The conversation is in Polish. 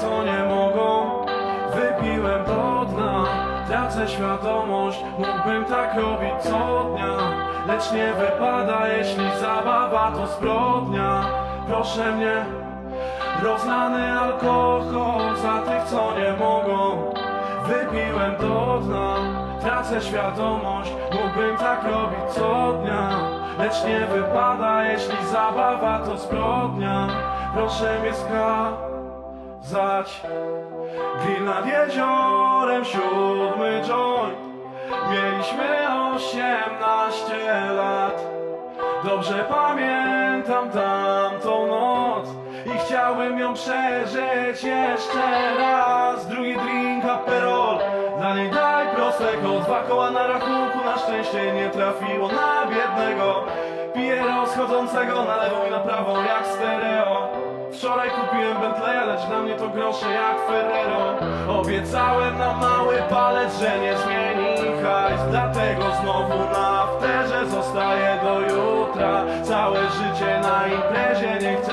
co nie mogą Wypiłem do dna. Tracę świadomość Mógłbym tak robić co dnia. Lecz nie wypada jeśli zabawa to zbrodnia. Proszę mnie Rozlany alkohol. Za tych co nie mogą Wypiłem do dna. Tracę świadomość Mógłbym tak robić co dnia. Lecz nie wypada jeśli zabawa to zbrodnia. Proszę mnie skazać Grill nad jeziorem, siódmy joint Mieliśmy osiemnaście lat. Dobrze pamiętam tamtą noc I chciałbym ją przeżyć jeszcze raz. Drugi drink aperol Dla niej daj prostego Dwa koła na rachunku Na szczęście nie trafiło na biednego. Piję rozchodzącego na lewą i na prawą jak stereo Wczoraj kupiłem Bentleya, lecz dla mnie to grosze jak Ferrero. Obiecałem na mały palec, że nie zmieni hajs. Dlatego znowu na afterze zostaję do jutra. Całe życie na imprezie, nie chcę